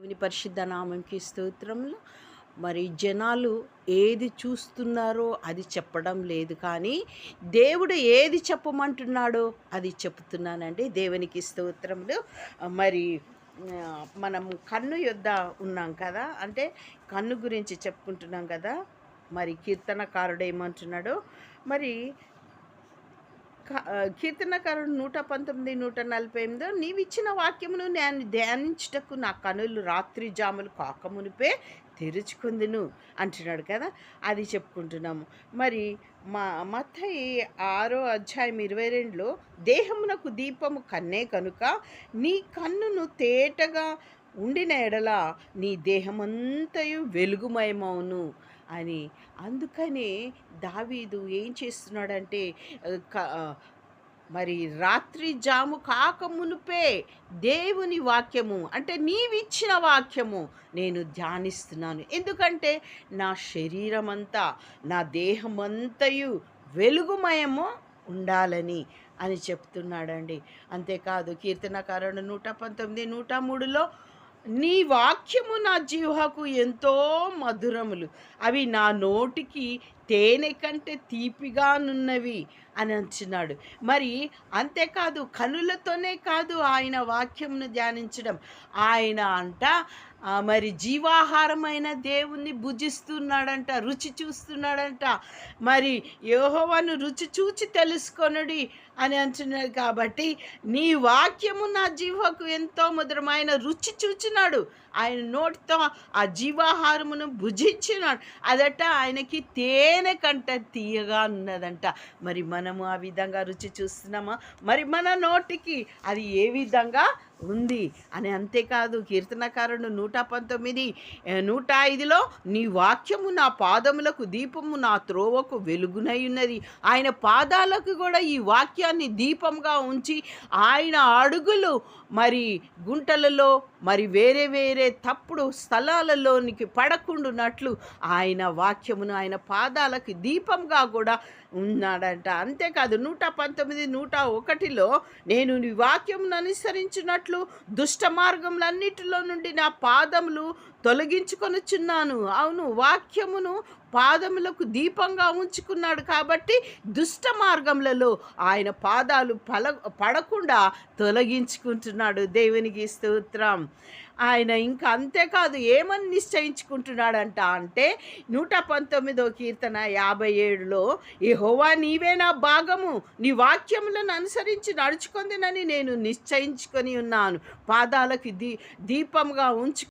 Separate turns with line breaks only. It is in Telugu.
దేవుని పరిశుద్ధ నామంకి స్తోత్రములు. మరి జనాలు ఏది చూస్తున్నారో అది చెప్పడం లేదు కానీ దేవుడు ఏది చెప్పమంటున్నాడో అది చెప్తున్నానండి. దేవునికి స్తోత్రములు. మరి మనం కన్ను యొద్ద ఉన్నాం కదా అంటే కన్ను గురించి చెప్పుకుంటున్నాం కదా మరి కీర్తనకారుడు ఏమంటున్నాడో మరి కీర్తనకారుడు నూట పంతొమ్మిది నూట నలభై ఎనిమిదో నీవిచ్చిన వాక్యమును నేను ధ్యానించుటకు నా కనులు రాత్రి జాములు కాకమునిపే తెరుచుకుందును అంటున్నాడు కదా. అది చెప్పుకుంటున్నాము. మరి మా మత్తయి ఆరో అధ్యాయం ఇరవై రెండులో దేహమునకు దీపము కన్నే కనుక నీ కన్నును తేటగా ఉండిన ఎడల నీ దేహమంతయు వెలుగుమయమవును అని. అందుకనే దావీదు ఏం చేస్తున్నాడంటే మరి రాత్రి జాము కాక మునుపే దేవుని వాక్యము అంటే నీవిచ్చిన వాక్యము నేను ధ్యానిస్తున్నాను. ఎందుకంటే నా శరీరం అంతా నా దేహమంతయు వెలుగుమయము ఉండాలని అని చెప్తున్నాడండి. అంతేకాదు కీర్తనకారుడు నూట పంతొమ్మిది నూట మూడులో నీ వాక్యము నా జీవకు ఎంతో మధురములు. అవి నా నోటికి తేనె కంటే తీపిగానున్నవి అని అంచున్నాడు మరి అంతేకాదు కనులతోనే కాదు ఆయన వాక్యంను ధ్యానించడం. ఆయన అంట మరి జీవాహారమైన దేవుణ్ణి భుజిస్తున్నాడంట రుచి చూస్తున్నాడంట. మరి యోహోవాను రుచి చూచి తెలుసుకొనుడి అని అంటున్నాడు కాబట్టి నీ వాక్యము నా జీవకు ఎంతో మధురమైన రుచి చూచినాడు. ఆయన నోటితో ఆ జీవాహారమును భుజించినాడు. అదట ఆయనకి తేనె కంట తీయగా ఉన్నదంట. మరి మనము ఆ విధంగా రుచి చూస్తున్నామా? మరి మన నోటికి అది ఏ విధంగా ఉంది అని అంతేకాదు కీర్తనకారుడు నూట పంతొమ్మిది నూట ఐదులో నీ వాక్యము నా పాదములకు దీపము నా త్రోవకు వెలుగునై ఉన్నది. ఆయన పాదాలకు కూడా ఈ వాక్యాన్ని దీపంగా ఉంచి ఆయన అడుగులు మరి గుంటలలో మరి వేరే వేరే తప్పుడు స్థలాలలోనికి పడకుండునట్లు ఆయన వాక్యమును ఆయన పాదాలకు దీపంగా కూడా ఉన్నాడంట. అంతేకాదు నూట పంతొమ్మిది నూట ఒకటిలో నేను నీ వాక్యమును అనుసరించినట్లు దుష్ట మార్గములన్నిటిలో నుండి నా పాదములు తొలగించుకొనుచున్నాను అవును వాక్యమును పాదములకు దీపంగా ఉంచుకున్నాడు కాబట్టి దుష్ట మార్గములలో ఆయన పాదాలు పల పడకుండా తొలగించుకుంటున్నాడు. దేవునికి స్తోత్రం. ఆయన ఇంకా అంతేకాదు ఏమని నిశ్చయించుకుంటున్నాడంట అంటే నూట పంతొమ్మిదో కీర్తన యాభై ఏడులో యెహోవా నీవే నా భాగము. నీ వాక్యములను అనుసరించి నడుచుకుందినని నేను నిశ్చయించుకొని ఉన్నాను. పాదాలకి దీ దీపంగా ఉంచు